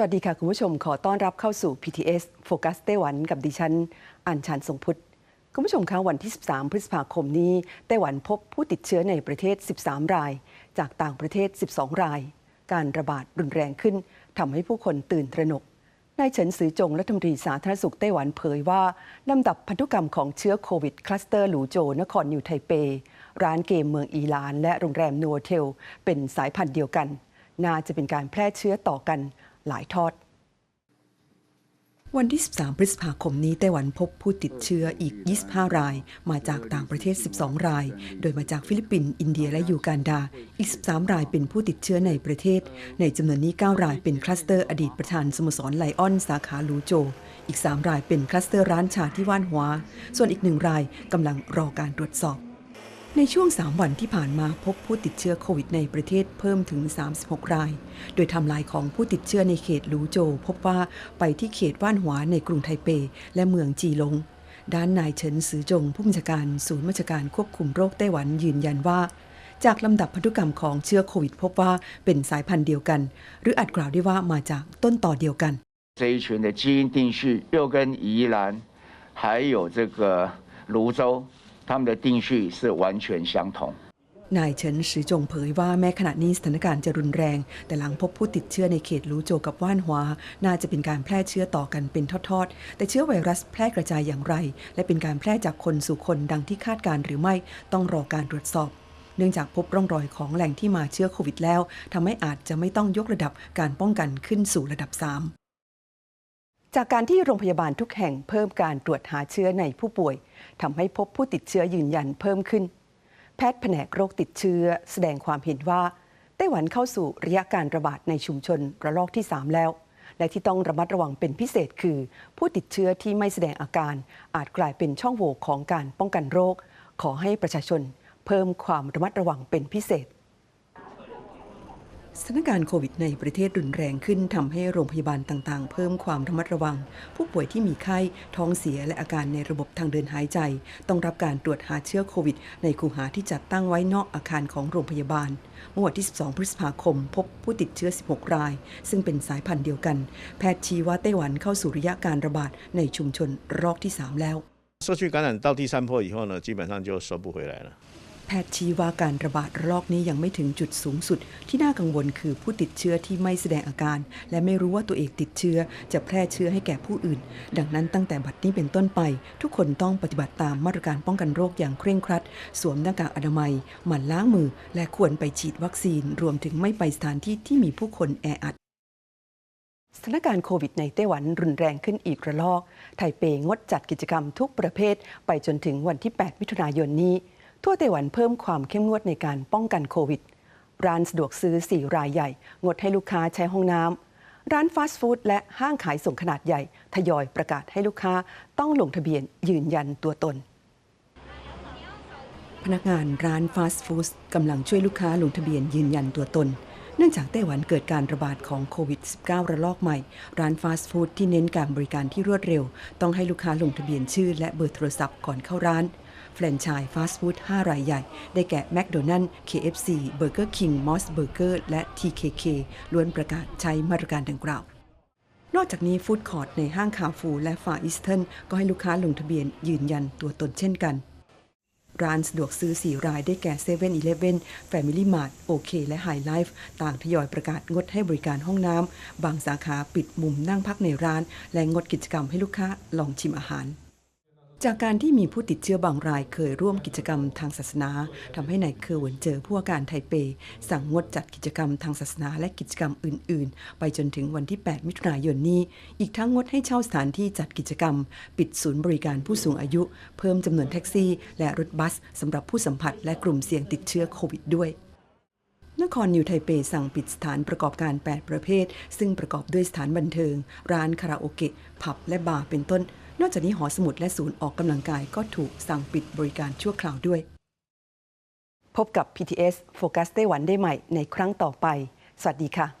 สวัสดีค่ะ คุณผู้ชมขอต้อนรับเข้าสู่ PTS Focus ไต้หวันกับดิฉันอัญชันทรงพุทธคุณผู้ชมคะวันที่ 13 พฤษภาคมนี้ ไต้หวันพบผู้ติดเชื้อในประเทศ 13 ราย จากต่างประเทศ 12 ราย การระบาดรุนแรงขึ้นทำให้ผู้คนตื่นตระหนกนายเฉินซือจงรัฐมนตรีสาธารณสุขไต้หวันเผยว่าลำดับพันธุกรรมของเชื้อโควิดคลัสเตอร์หลูโจนครนิวไทเป ร้านเกมเมืองอีลาน และโรงแรมนัวเทล เป็นสายพันธุ์เดียวกัน น่าจะเป็นการแพร่เชื้อต่อกัน หลายทอด วันที่ 13 พฤษภาคมนี้ไต้หวันพบผู้ติดเชื้ออีก 25 ราย มาจากต่างประเทศ 12 ราย โดยมาจากฟิลิปปินส์อินเดียและยูกันดา อีก 13 รายเป็นผู้ติดเชื้อในประเทศ ในจำนวนนี้ 9 รายเป็นคลัสเตอร์อดีตประธานสโมสรไลออนสาขาลูโจอีก 3 รายเป็นคลัสเตอร์ร้านชาที่ว่านหัว ส่วนอีกหนึ่งรายกำลังรอการตรวจสอบ ในช่วง 3 วันที่ผ่านมาพบผู้ติดเชื้อโควิดในประเทศเพิ่มถึง 36 ราย โดยไทำลายของผู้ติดเชื้อในเขตหลูโจ พบว่าไปที่เขตว่านหวาในกรุงไทเป และเมืองจีหลง ด้านนายเฉินซือจง ผู้บัญชาการศูนย์บัญชาการควบคุมโรคไต้หวันยืนยันว่า จากลำดับพันธุกรรมของเชื้อโควิด พบว่าเป็นสายพันธุ์เดียวกัน หรืออาจกล่าวได้ว่ามาจากต้นต่อเดียวกัน 这一群的基因定序又跟宜兰还有这个泸州， 他们的定序是完全相同。 นายเฉินซือจงเผยว่าแม้ขณะนี้สถานการณ์จะรุนแรง แต่หลังพบผู้ติดเชื้อในเขตหลูโจวกับว่านหวา น่าจะเป็นการแพร่เชื้อต่อกันเป็นทอดๆ แต่เชื้อไวรัสแพร่กระจายอย่างไร และเป็นการแพร่จากคนสู่คนดังที่คาดการณ์หรือไม่ต้องรอการตรวจสอบ เนื่องจากพบร่องรอยของแหล่งที่มาเชื้อโควิดแล้วทำให้อาจจะไม่ต้องยกระดับการป้องกันขึ้นสู่ระดับ 3 จากการที่โรงพยาบาลทุกแห่งเพิ่มการตรวจหาเชื้อในผู้ป่วยทำให้พบผู้ติดเชื้อยืนยันเพิ่มขึ้น แพทย์แผนกโรคติดเชื้อ แสดงความเห็นว่าไต้หวันเข้าสู่ระยะการระบาดในชุมชนระลอกที่ 3 แล้ว และที่ต้องระมัดระวังเป็นพิเศษคือ ผู้ติดเชื้อที่ไม่แสดงอาการ อาจกลายเป็นช่องโหว่ของการป้องกันโรค ขอให้ประชาชน เพิ่มความระมัดระวังเป็นพิเศษ สถานการณ์โควิดในประเทศรุนแรงขึ้นทำให้โรงพยาบาลต่างๆ เพิ่มความระมัดระวัง ผู้ป่วยที่มีไข้ ท้องเสียและอาการในระบบทางเดินหายใจ ต้องรับการตรวจหาเชื้อโควิด ในคูหาที่จัดตั้งไว้นอกอาคารของโรงพยาบาล เมื่อวันที่ 12 พฤษภาคม พบผู้ติดเชื้อ 16 ราย ซึ่งเป็นสายพันธุ์เดียวกัน แพทย์ชี้ว่าไต้หวันเข้าสู่ระยะการระบาดในชุมชนรอบที่ 3 แล้ว 社区感染到第三波以后呢，基本上就收不回来了。 แพทย์ชี้ว่าการระบาดระลอกนี้ยังไม่ถึงจุดสูงสุด ที่น่ากังวลคือผู้ติดเชื้อที่ไม่แสดงอาการ และไม่รู้ว่าตัวเองติดเชื้อ จะแพร่เชื้อให้แก่ผู้อื่น ดังนั้นตั้งแต่บัดนี้เป็นต้นไป ทุกคนต้องปฏิบัติตามมาตรการป้องกันโรคอย่างเคร่งครัด สวมหน้ากากอนามัย หมั่นล้างมือ และควรไปฉีดวัคซีน รวมถึงไม่ไปสถานที่ที่มีผู้คนแออัดสถานการณ์โควิดในไต้หวันรุนแรงขึ้นอีกระลอก ไทเปงดจัดกิจกรรมทุกประเภท ไปจนถึงวันที่ 8 มิถุนายนนี้ ทั่วไต้หวันเพิ่มความเข้มงวดในการป้องกันโควิด ร้านสะดวกซื้อ 4 รายใหญ่ งดให้ลูกค้าใช้ห้องน้ำ ร้านฟาสต์ฟู้ดและห้างขายส่งขนาดใหญ่ ทยอยประกาศให้ลูกค้าต้องลงทะเบียนยืนยันตัวตน พนักงานร้านฟาสต์ฟู้ดกำลังช่วยลูกค้าลงทะเบียนยืนยันตัวตนเนื่องจากไต้หวันเกิดการระบาดของโควิด -19 ระลอกใหม่ ร้านฟาสต์ฟู้ดที่เน้นการบริการที่รวดเร็ว ต้องให้ลูกค้าลงทะเบียนชื่อและเบอร์โทรศัพท์ก่อนเข้าร้าน แฟรนไชส์ฟาสต์ฟู้ด5รายใหญ่ ได้แก่แมคโดนัลล์ KFC Burger King Moss Burger และ TKK ล้วนประกาศใช้มาตรการดังกล่าวนอกจากนี้ฟู้ดคอร์ทในห้างคาฟูและฟาอิสเทิร์นก็ให้ลูกค้าลงทะเบียนยืนยันตัวตนเช่นกัน ร้านสะดวกซื้อ 4 รายได้แก่7 e เ e ่ e อ Family Mart โอเคและ High Life ต่างทยอยประกาศงดให้บริการห้องน้ำ บางสาขาปิดมุมนั่งพักในร้าน และงดกิจกรรมให้ลูกค้าลองชิมอาหาร จากการที่มีผู้ติดเชื้อบางรายเคยร่วมกิจกรรมทางศาสนาทำให้นายเคอร์วนเจอผู้ว่าการไทเป สั่งงดจัดกิจกรรมทางศาสนาและกิจกรรมอื่น ๆ ไปจนถึงวันที่ 8 มิถุนายนนี้ อีกทั้งงดให้เช่าสถานที่จัดกิจกรรม ปิดศูนย์บริการผู้สูงอายุ เพิ่มจำนวนแท็กซี่ และรถบัสสำหรับผู้สัมผัสและกลุ่มเสี่ยงติดเชื้อโควิดด้วยนครนิวไทเปสั่งปิดสถานประกอบการ 8 ประเภท ซึ่งประกอบด้วยสถานบันเทิง ร้านคาราโอเกะ ผับและบาร์เป็นต้น นอกจากนี้หอสมุดและศูนย์ออกกำลังกายก็ถูกสั่งปิดบริการชั่วคราวด้วย พบกับ PTS โฟกัสไต้หวันได้ใหม่ในครั้งต่อไป สวัสดีค่ะ